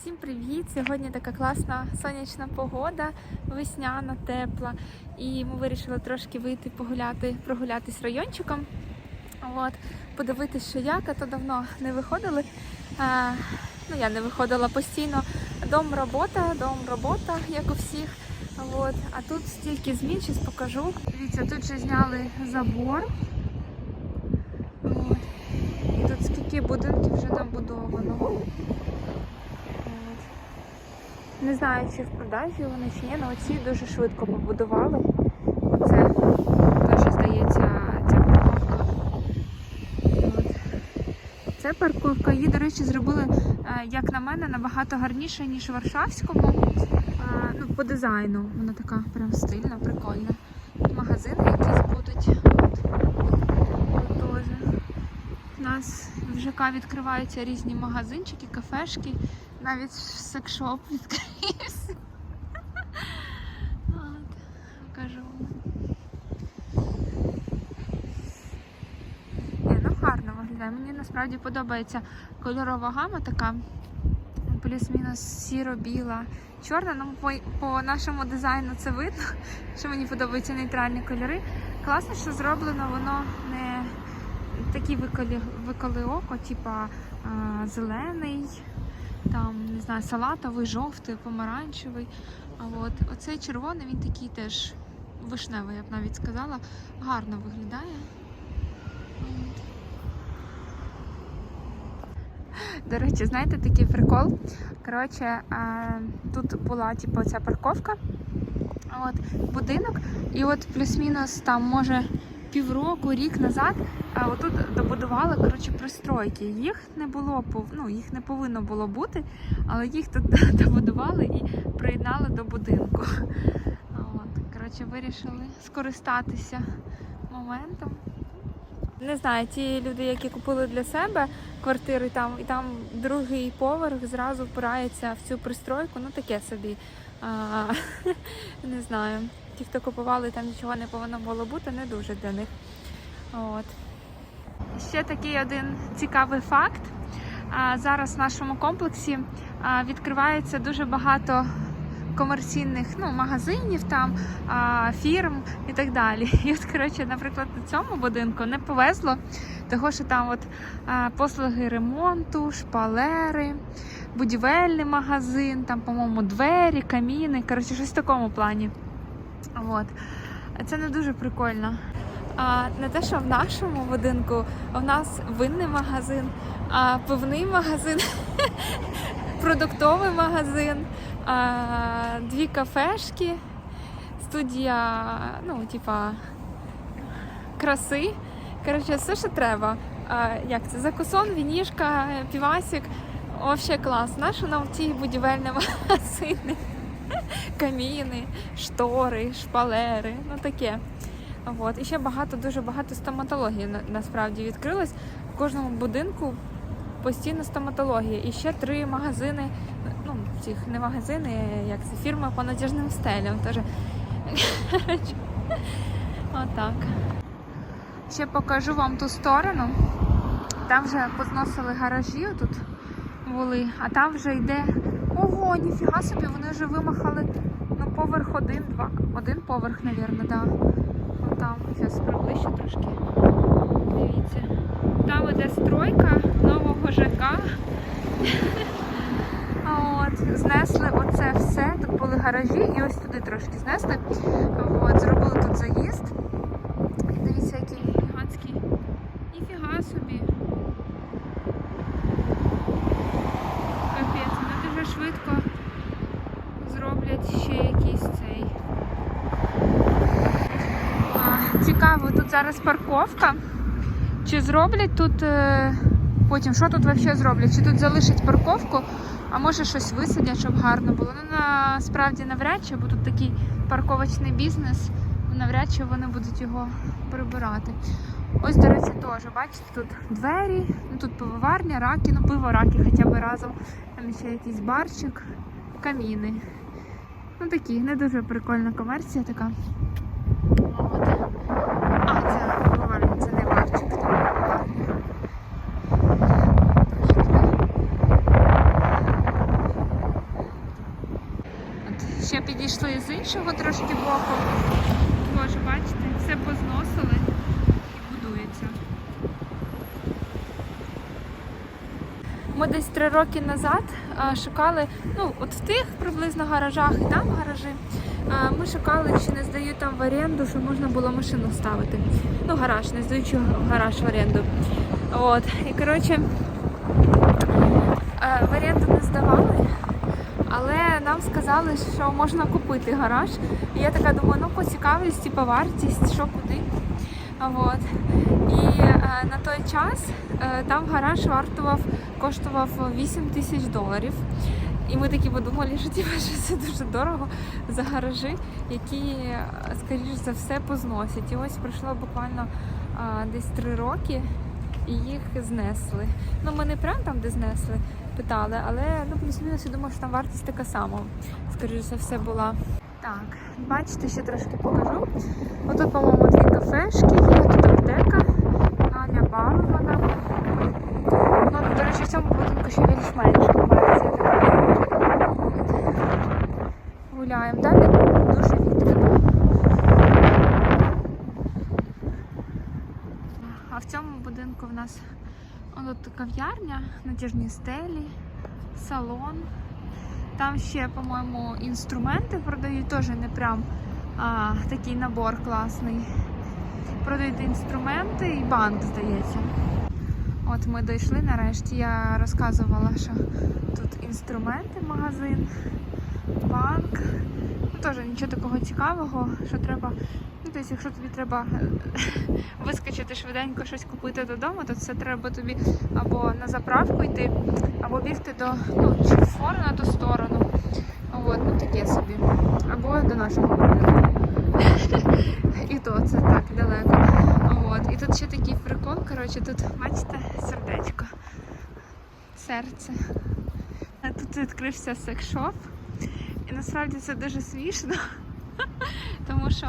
Всім привіт! Сьогодні така класна сонячна погода, весняна, тепла. І ми вирішили трошки вийти погуляти, прогулятись райончиком. От, подивитись, що як, а то давно не виходили. А, ну, я не виходила постійно. Дом робота, дом робота, як у всіх. От. А тут стільки змін, зараз покажу. Дивіться, тут вже зняли забор. От. І тут скільки будинків вже набудовано. Не знаю, чи в продажі вони чи ні, але оці дуже швидко побудували. Оце теж здається ця парковка. От. Це парковка. Її, до речі, зробили, е, як на мене, набагато гарніше, ніж в Варшавському. Е, Ну, по дизайну. Вона така прям стильна, прикольна. Магазини якісь будуть. От теж. У нас в ЖК відкриваються різні магазинчики, кафешки, навіть секшоп відкрився. От, кажу. Ні, ну гарно виглядає. Мені насправді подобається кольорова гама така. Плюс-мінус сіро-біла, чорна. Ну, по, по нашому дизайну це видно, що мені подобаються нейтральні кольори. Класно, що зроблено воно не такі виколи, виколи око, типа зелений, там, не знаю, салатовий, жовтий, помаранчевий. А от оцей червоний, він такий теж вишневий, я б навіть сказала. Гарно виглядає. До речі, знаєте такий прикол? Коротше, тут була типу, ця парковка, от, будинок, і от плюс-мінус там може півроку, рік назад, а отут добудували коротше, пристройки. Їх не було ну, їх не повинно було бути, але їх тут добудували і приєднали до будинку. От, коротше, вирішили скористатися моментом. Не знаю, ті люди, які купили для себе квартири там, і там другий поверх зразу впирається в цю пристройку, ну таке собі. А, не знаю. Ті, хто купували, там нічого не повинно було бути, не дуже для них. От. Ще такий один цікавий факт. Зараз в нашому комплексі відкривається дуже багато комерційних ну, магазинів, там, фірм і так далі. І от, коротше, наприклад, на цьому будинку не повезло, того що там от, послуги ремонту, шпалери, будівельний магазин, там, по-моєму, двері, каміни, коротше, щось в такому плані. От. Це не дуже прикольно. А не те, що в нашому будинку у нас винний магазин, а пивний магазин, продуктовий магазин, а, дві кафешки, студія, ну, типа, краси. Коротше, все, що треба. А, як це? Закусон, вінішка, півасик. Вообще клас. Нащо нам ті будівельні магазини? Каміни, штори, шпалери, ну таке. От. І ще багато, дуже багато стоматології на- насправді відкрилось. В кожному будинку постійно стоматологія. І ще три магазини, ну, цих не магазини, як це фірма по надіжним стелям. Теж. Отак. Ще покажу вам ту сторону. Там вже позносили гаражі тут були, а там вже йде. Ого, ніфіга собі, вони вже вимахали поверх один, два. Один поверх, напевно, да. Вон там. Зараз приближу трошки. Дивіться. Там іде стройка нового ЖК. От, знесли оце все. Тут були гаражі і ось туди трошки знесли. От, зробили тут заїзд. Дивіться, який гігантський. Ніфіга собі. Капець, вони дуже швидко зроблять ще якийсь цей. А, цікаво, тут зараз парковка. Чи зроблять тут е, потім, що тут взагалі зроблять? Чи тут залишать парковку, а може щось висадять, щоб гарно було. Ну насправді навряд чи, бо тут такий парковочний бізнес, навряд чи вони будуть його прибирати. Ось, до речі, теж, бачите, тут двері, ну тут пивоварня, раки, ну пиво раки хоча б разом. Там ще якийсь барчик, каміни. Ну такі, не дуже прикольна комерція така. От. А, це пивоварня, це не барчик, це пивоварня. підійшли з іншого трошки боку. Боже, бачите, все позносили і будується. Ми десь три роки назад шукали, ну от в тих приблизно гаражах і там гаражі. Ми шукали, чи не здають там в оренду, що можна було машину ставити. Ну, гараж, не здаючи гараж в оренду. От. І коротше, в оренду не здавали, але нам сказали, що можна купити гараж. І я така думаю, ну поцікавлюсь, типу, вартість, що куди. А Вот. І е, на той час е, там гараж вартував, коштував 8 тисяч доларів. І ми такі подумали, що, типу, що це дуже дорого за гаражі, які, е, скоріш за все, позносять. І ось пройшло буквально е, десь три роки і їх знесли. Ну, ми не прям там, де знесли, питали, але ну, плюс-мінус я думаю, що там вартість така сама, скоріш за все, була. Так, бачите, ще трошки покажу. Отут, по-моєму, дві кафешки є, тут аптека, Аня бар вона. Ну, до речі, в цьому будинку ще така. От. Гуляємо далі, дуже вітряно. А в цьому в нас тут кав'ярня, натяжні стелі, салон. Там ще, по-моєму, інструменти продають, теж не прям а, такий набор класний. Продають інструменти і банк, здається. От ми дійшли нарешті. Я розказувала, що тут інструменти, магазин, банк. Ну, теж нічого такого цікавого, що треба. Тобто, якщо тобі треба е, вискочити швиденько щось купити додому, то це треба тобі або на заправку йти, або бігти до ну, чи в фор на ту сторону. От, ну таке собі. Або до нашого будинку. І то це так далеко. От. І тут ще такий прикол, коротше, тут, бачите, сердечко. Серце. А тут відкрився секшоп. І насправді це дуже смішно, тому що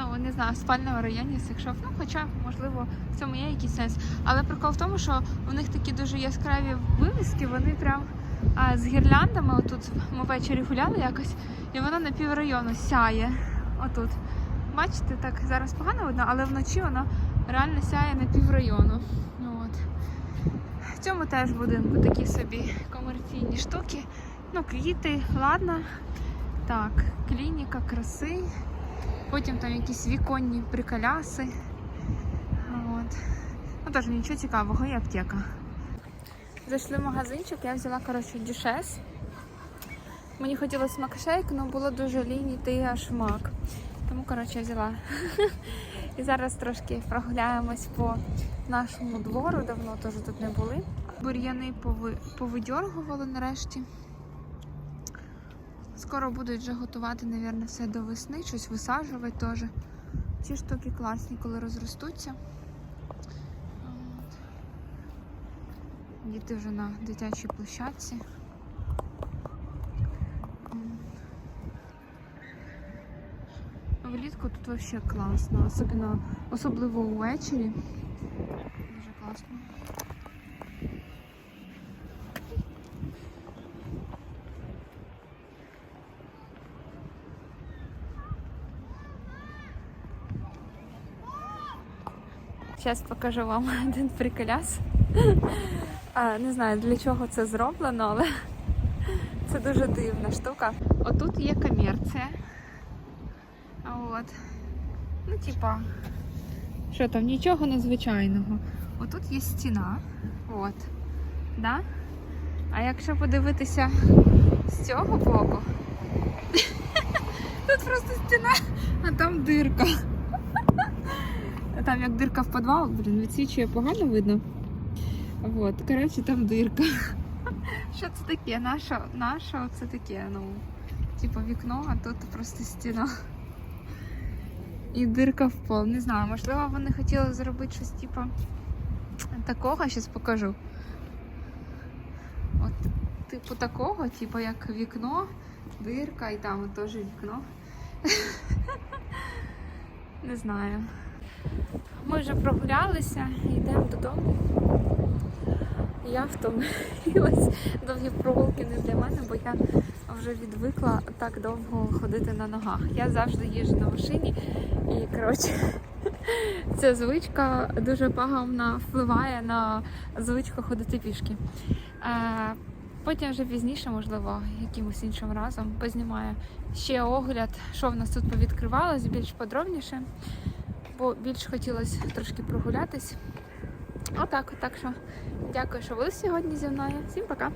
ну не знаю, в спальному районі секшоп. Ну, хоча, можливо, в цьому є якийсь сенс. Але прикол в тому, що у них такі дуже яскраві вивіски, вони прям а, з гірляндами. Отут ми ввечері гуляли якось, і вона на піврайону сяє. Отут. Бачите, так зараз погано видно, але вночі вона реально сяє на піврайону. Ну, от. В цьому теж будинку такі собі комерційні штуки. Ну, квіти, ладно. Так, клініка краси. Потім там якісь віконні приколяси. От. Ну теж нічого цікавого, і аптека. Зайшли в магазинчик, я взяла, коротше, дюшес. Мені хотілося макшейк, але було дуже лінь йти аж мак. Тому, коротше, я взяла. І зараз трошки прогуляємось по нашому двору, давно теж тут не були. Бур'яни пови... повидьоргували нарешті. Скоро будуть вже готувати, мабуть, все до весни, щось висаджувати теж. Ці штуки класні, коли розростуться. Діти вже на дитячій площадці. Влітку тут взагалі класно, особливо, особливо увечері. Дуже класно. Зараз покажу вам один приколяс. Не знаю для чого це зроблено, але це дуже дивна штука. Отут є комерція. От. Ну, типа, що там, нічого незвичайного. Отут є стіна. От. Да? А якщо подивитися з цього боку, тут просто стіна, а там дирка. Там як дирка в підвал, блін, відсвічує погано видно. Вот, коротше, там дирка. Що це таке? Наша, наша це таке, ну, типу вікно, а тут просто стіна. І дирка в пол. Не знаю, можливо, вони хотіли зробити щось типу такого, зараз покажу. От, типу такого, типу як вікно, дирка і там теж вікно. Не знаю. Ми вже прогулялися йдемо додому. Я втомилась. Довгі прогулки не для мене, бо я вже відвикла так довго ходити на ногах. Я завжди їжджу на машині і коротше. Ця звичка дуже пагубно впливає на звичку ходити пішки. Е, Потім вже пізніше, можливо, якимось іншим разом познімаю ще огляд, що в нас тут повідкривалось більш подробніше, бо більш хотілося трошки прогулятись. Отак, так що дякую, що ви сьогодні зі мною. Всім пока!